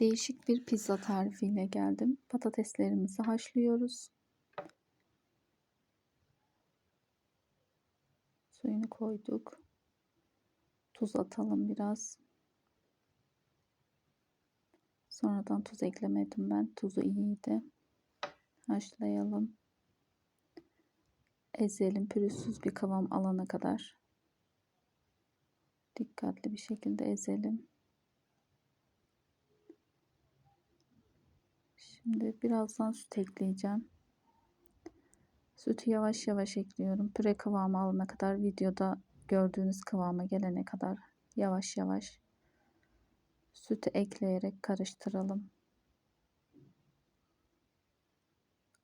Değişik bir pizza tarifiyle geldim. Patateslerimizi haşlıyoruz. Suyunu koyduk. Tuz atalım biraz. Sonradan tuz eklemedim ben. Tuzu iyiydi. Haşlayalım. Ezelim pürüzsüz bir kıvam alana kadar. Dikkatli bir şekilde ezelim. Şimdi birazdan süt ekleyeceğim. Sütü yavaş yavaş ekliyorum. Püre kıvamı alana kadar videoda gördüğünüz kıvama gelene kadar yavaş yavaş sütü ekleyerek karıştıralım.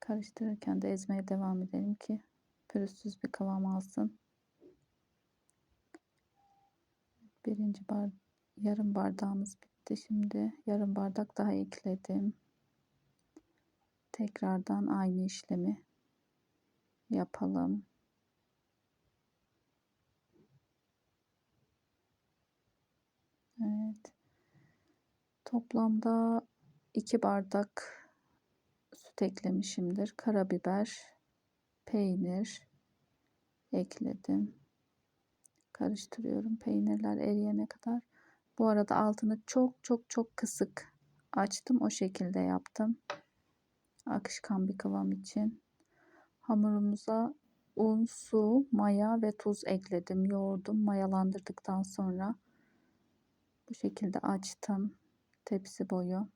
Karıştırırken de ezmeye devam edelim ki pürüzsüz bir kıvam alsın. Birinci bar yarım bardağımız bitti. Şimdi yarım bardak daha ekledim. Tekrardan aynı işlemi yapalım. Evet. Toplamda 2 bardak süt eklemişimdir. Karabiber, peynir ekledim. Karıştırıyorum peynirler eriyene kadar. Bu arada altını çok çok çok kısık açtım. O şekilde yaptım. Akışkan bir kıvam için. Hamurumuza un, su, maya ve tuz ekledim. Yoğurdum. Mayalandırdıktan sonra bu şekilde açtım. Tepsi boyu.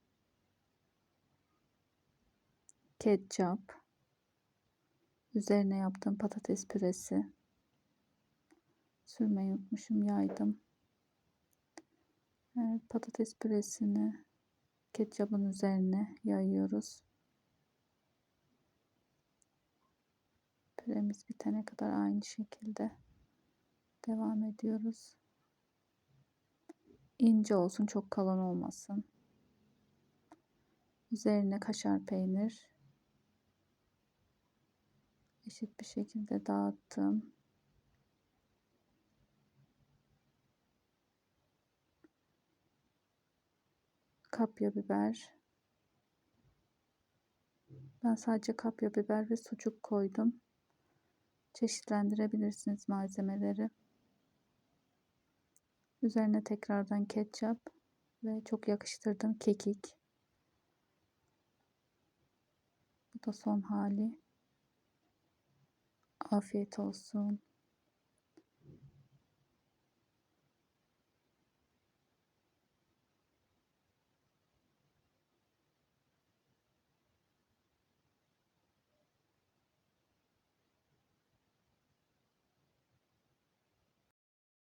Ketçap. Üzerine yaptığım patates püresi. Sürmeyi unutmuşum. Yaydım. Evet, patates püresini ketçapın üzerine yayıyoruz. Püremiz bitene kadar aynı şekilde devam ediyoruz. İnce olsun, çok kalın olmasın. Üzerine kaşar peynir eşit bir şekilde dağıttım. Kapya biber. Ben sadece kapya biber ve sucuk koydum. Çeşitlendirebilirsiniz malzemeleri. Üzerine tekrardan ketçap ve çok yakıştırdım kekik. Bu da son hali. Afiyet olsun.